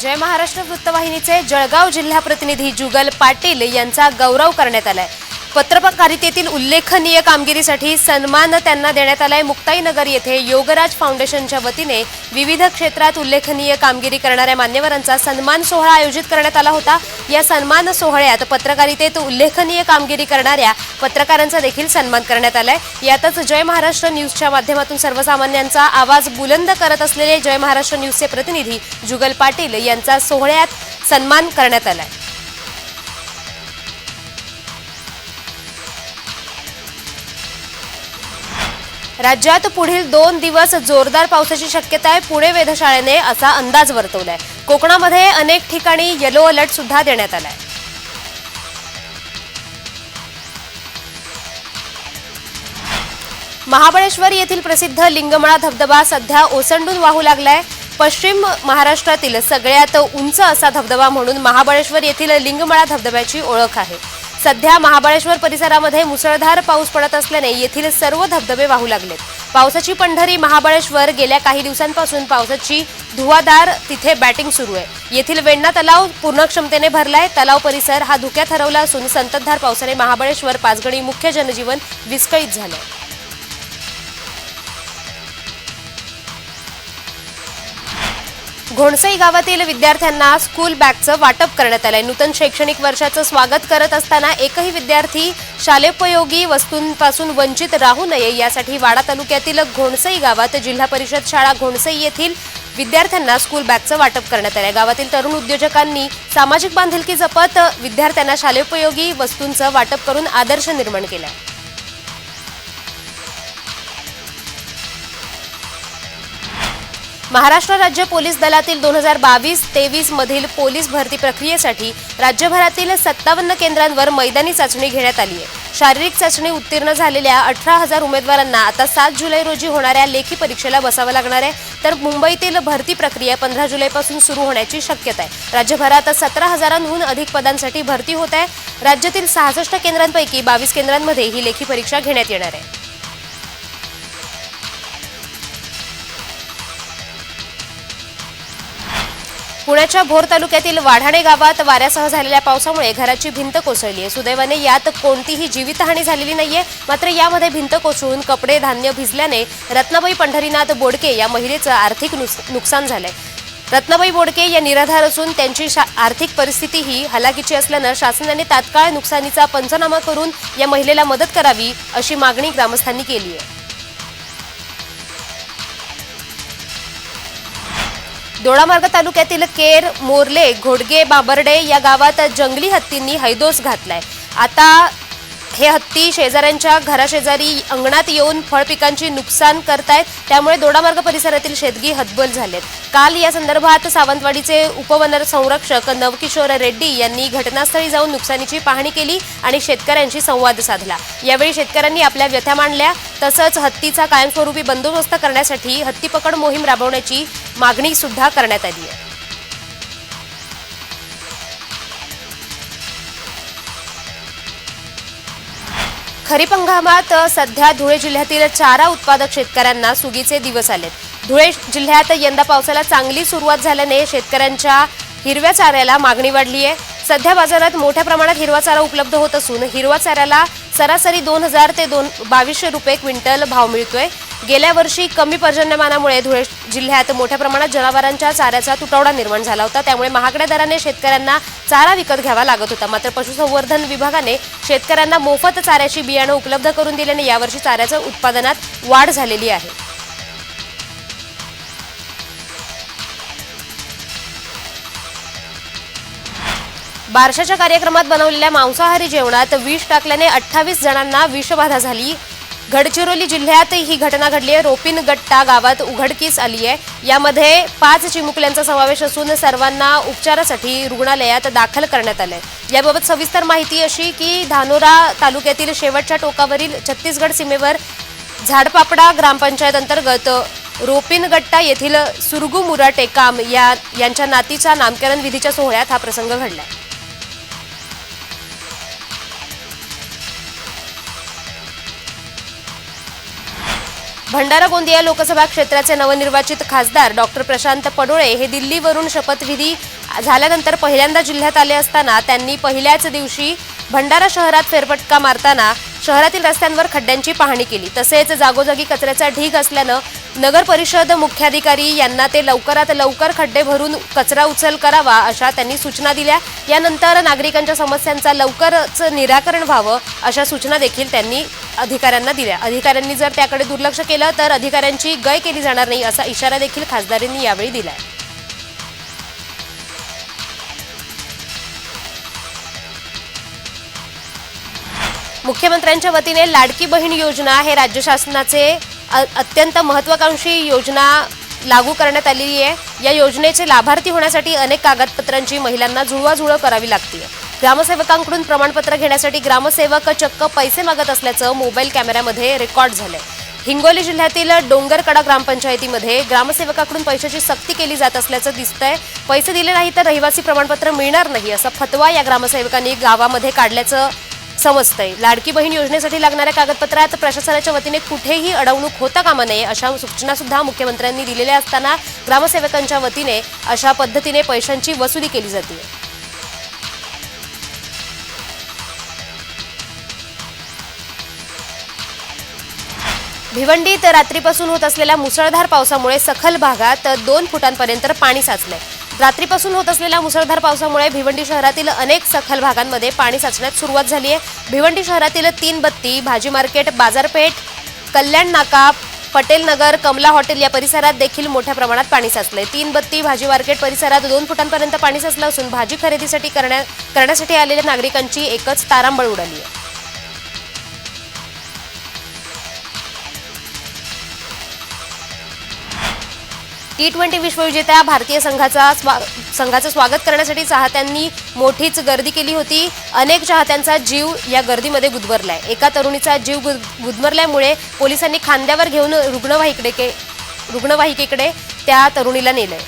जय महाराष्ट्र वृत्तवाहिनीचे जळगाव जिल्हा प्रतिनिधी जुगल पाटील यांचा गौरव करण्यात आलाय. पत्रकारितेतील उल्लेखनीय कामगिरीसाठी सन्मान त्यांना देण्यात आलाय. मुक्ताईनगर येथे योगराज फाउंडेशनच्या वतीने विविध क्षेत्रात उल्लेखनीय कामगिरी करणाऱ्या मान्यवरांचा सन्मान सोहळा आयोजित करण्यात आला होता. या सन्मान सोहळ्यात पत्रकारितेत उल्लेखनीय कामगिरी करणाऱ्या पत्रकारांचा देखील सन्मान करण्यात आलाय. यातच जय महाराष्ट्र न्यूजच्या माध्यमातून सर्वसामान्यांचा आवाज बुलंद करत असलेले जय महाराष्ट्र न्यूजचे प्रतिनिधी जुगल पाटील यांचा सोहळ्यात सन्मान करण्यात आलाय. राज्यात पुढील दोन दिवस जोरदार पावसाची शक्यता आहे. पुणे वेधशाळेने असा अंदाज वर्तवलाय. कोकणामध्ये अनेक ठिकाणी येलो अलर्ट सुद्धा देण्यात आलाय. महाबळेश्वर येथील प्रसिद्ध लिंगमळा धबधबा सध्या ओसंडून वाहू लागलाय. पश्चिम महाराष्ट्रातील सगळ्यात उंच असा धबधबा म्हणून महाबळेश्वर येथील लिंगमळा धबधब्याची ओळख आहे. सध्या महाबळेश्वर परिसरामध्ये मुसळधार पाऊस पडत असल्याने येथील सर्व धबधबे वाहू लागलेत. पावसाची पंढरी महाबळेश्वर गेल्या काही दिवसांपासून पावसाची धुवाधार तिथे बॅटिंग सुरू आहे. येथील वेण्णा तलाव पूर्ण क्षमतेने भरलाय. तलाव परिसर हा धुक्यात हरवला असून संततधार पावसाने महाबळेश्वर पाचगणी मुख्य जनजीवन विस्कळीत झालंय. घोणसई गावातील विद्यार्थ्यांना स्कूल बॅगचं वाटप करण्यात आलंय. नूतन शैक्षणिक वर्षाचं स्वागत करत असताना एकही विद्यार्थी शालेपयोगी वस्तूंपासून वंचित राहू नये यासाठी वाडा तालुक्यातील घोणसई गावात जिल्हा परिषद शाळा घोणसई येथील विद्यार्थ्यांना स्कूल बॅगचं वाटप करण्यात आलंय. गावातील तरुण उद्योजकांनी सामाजिक बांधिलकी जपत विद्यार्थ्यांना शालेपयोगी वस्तूंचं वाटप करून आदर्श निर्माण केलाय. महाराष्ट्र राज्य पोलीस दलातील दोन हजार बावीस तेवीस मधील पोलीस भरती प्रक्रियेसाठी राज्यभरातील सत्तावन्न केंद्रांवर मैदानी चाचणी घेण्यात आली आहे. शारीरिक चाचणी उत्तीर्ण झालेल्या अठरा हजार उमेदवारांना आता सात जुलै रोजी होणाऱ्या लेखी परीक्षेला बसावं लागणार आहे. तर मुंबईतील भरती प्रक्रिया पंधरा जुलैपासून सुरू होण्याची शक्यता आहे. राज्यभरात सतरा हजारांहून अधिक पदांसाठी भरती होत आहे. राज्यातील सहासष्ट केंद्रांपैकी बावीस केंद्रांमध्ये ही लेखी परीक्षा घेण्यात येणार आहे. पुण्याच्या भोर तालुक्यातील वाढाणे गावात वाऱ्यासह झालेल्या पावसामुळे घराची भिंत कोसळली आहे. सुदैवाने यात कोणतीही जीवितहानी झालेली नाहीये. मात्र यामध्ये भिंत कोसळून कपडे धान्य भिजल्याने रत्नाबाई पंढरीनाथ बोडके या महिलेचं आर्थिक नुकसान झालंय. रत्नाबाई बोडके या निराधार असून त्यांची शा- आर्थिक परिस्थितीही हलाखीची असल्यानं शासनाने तात्काळ नुकसानीचा पंचनामा करून या महिलेला मदत करावी अशी मागणी ग्रामस्थांनी केली आहे. दोडामार्ग तालुक्यातील केर मोर्ले घोडगे बाबर्डे या गावात जंगली हत्तींनी हैदोस घातलाय. आता हे हत्ती शेजाऱ्यांच्या घराशेजारी अंगणात येऊन फळपिकांची नुकसान करतायत. त्यामुळे दोडामार्ग परिसरातील शेतगी हतबल झालेत. काल या संदर्भात सावंतवाडीचे उपवन संरक्षक नवकिशोर रेड्डी यांनी घटनास्थळी जाऊन नुकसानीची पाहणी केली आणि शेतकऱ्यांशी संवाद साधला. यावेळी शेतकऱ्यांनी आपल्या व्यथा मांडल्या. तसंच हत्तीचा कायमस्वरूपी बंदोबस्त करण्यासाठी हत्ती पकड मोहीम राबवण्याची मागणी सुद्धा करण्यात आली आहे. खरीप हंगामात सध्या धुळे जिल्ह्यातील चारा उत्पादक शेतकऱ्यांना सुगीचे दिवस आलेत. धुळे जिल्ह्यात यंदा पावसाला चांगली सुरुवात झाल्याने शेतकऱ्यांच्या हिरव्या चाऱ्याला मागणी वाढली आहे. सध्या बाजारात मोठ्या प्रमाणात हिरवा चारा उपलब्ध होत असून हिरवा चाऱ्याला सरासरी दोन हजार ते दोन बावीसशे रुपये क्विंटल भाव मिळतोय. गेल्या वर्षी कमी पर्जन्यमानामुळे धुळे जिल्ह्यात मोठ्या प्रमाणात जनावरांच्या चाऱ्याचा तुटवडा निर्माण झाला होता. त्यामुळे महागड्या दराने शेतकऱ्यांना चारा विकत घ्यावा लागत होता. मात्र पशुसंवर्धन विभागाने शेतकऱ्यांना मोफत चाऱ्याची बियाणं उपलब्ध करून दिल्याने यावर्षी चाऱ्याचं उत्पादनात वाढ झालेली आहे. बारशाच्या कार्यक्रमात बनवलेल्या मांसाहारी जेवणात विष टाकल्याने अठ्ठावीस जणांना विषबाधा झाली. गडचिरोली जिल्ह्यात ही घटना घडली आहे. रोपिन गट्टा गावात उघडकीस आली आहे. यामध्ये पाच चिमुकल्यांचा समावेश असून सर्वांना उपचारासाठी रुग्णालयात दाखल करण्यात आलंय. याबाबत सविस्तर माहिती अशी की धानोरा तालुक्यातील शेवटच्या टोकावरील छत्तीसगड सीमेवर झाडपापडा ग्रामपंचायत अंतर्गत रोपिनगट्टा येथील सुरगू मुराटे काम या यांच्या नातीच्या नामकरण विधीच्या सोहळ्यात हा प्रसंग घडलाय. भंडारा गोंदिया लोकसभा क्षेत्राचे नवनिर्वाचित खासदार डॉक्टर प्रशांत पडोळे हे दिल्लीवरून शपथविधी झाल्यानंतर पहिल्यांदा जिल्ह्यात आले असताना त्यांनी पहिल्याच दिवशी भंडारा शहरात फेरफटका मारताना शहरातील रस्त्यांवर खड्ड्यांची पाहणी केली. तसेच जागोजागी कचऱ्याचा ढीग असल्यानं नगर परिषद मुख्याधिकारी यांना ते लवकरात लवकर खड्डे भरून कचरा उचल करावा अशा त्यांनी सूचना दिल्या. यानंतर नागरिकांच्या समस्यांचा लवकरच निराकरण व्हावं अशा सूचना देखील त्यांनी अधिकाऱ्यांना दिल्या. अधिकाऱ्यांनी जर त्याकडे दुर्लक्ष केलं तर अधिकाऱ्यांची गय केली जाणार नाही असा इशारा देखील खासदारांनी यावेळी दिलाय. मुख्यमंत्र्यांच्या वतीने लाडकी बहीण योजना हे राज्य शासनाचे अ- अत्यंत महत्वाकांक्षी योजना लागू करण्यात आलेली आहे. या योजनेचे लाभार्थी होण्यासाठी अनेक कागदपत्रांची महिलांना जुळवाजुळव करावी लागते. ग्रामसेवकांकडून प्रमाणपत्र घेण्यासाठी ग्रामसेवक चक्क पैसे मागत असल्याचं मोबाईल कॅमेऱ्यामध्ये रेकॉर्ड झालंय. हिंगोली जिल्ह्यातील डोंगरकडा ग्रामपंचायतीमध्ये ग्रामसेवकाकडून पैशाची सक्ती केली जात असल्याचं दिसतंय. पैसे दिले नाही तर रहिवासी प्रमाणपत्र मिळणार नाही असा फतवा या ग्रामसेवकांनी गावामध्ये काढल्याचं समजतंय लाडकी बहीण योजनेसाठी लागणाऱ्या कागदपत्रात प्रशासनाच्या वतीने कुठेही अडवणूक होता कामा नये अशा सूचना सुद्धा मुख्यमंत्र्यांनी दिलेल्या असताना ग्रामसेवकांच्या वतीने अशा पद्धतीने पैशांची वसुली केली जाते. भिवंडीत रात्रीपासून होत असलेल्या मुसळधार पावसामुळे सखल भागात दोन फुटांपर्यंत पाणी साचलंय. रात्रीपासून होत असलेल्या मुसळधार पावसामुळे भिवंडी शहरातील अनेक सखल भागांमध्ये पाणी साचण्यास सुरुवात झाली आहे. भिवंडी शहरातील तीन बत्ती भाजी मार्केट बाजारपेठ कल्याण नाका पटेल नगर कमला हॉटेल या परिसरात देखील मोठ्या प्रमाणात पाणी साचलंय. तीन बत्ती भाजी मार्केट परिसरात दोन फुटांपर्यंत पाणी साचलं असून भाजी खरेदीसाठी करण्या करण्यासाठी आलेल्या नागरिकांची एकच तारांबळ उडाली आहे. टी ट्वेंटी विश्वविजेत्या भारतीय संघाचा स्वा संघाचं स्वागत करण्यासाठी चाहत्यांनी मोठीच गर्दी केली होती. अनेक चाहत्यांचा जीव या गर्दीमध्ये गुदमरलाय एका तरुणीचा जीव गुद गुदमरल्यामुळे पोलिसांनी खांद्यावर घेऊन रुग्णवाहिकेकडे रुग्णवाहिकेकडे त्या तरुणीला नेलंय.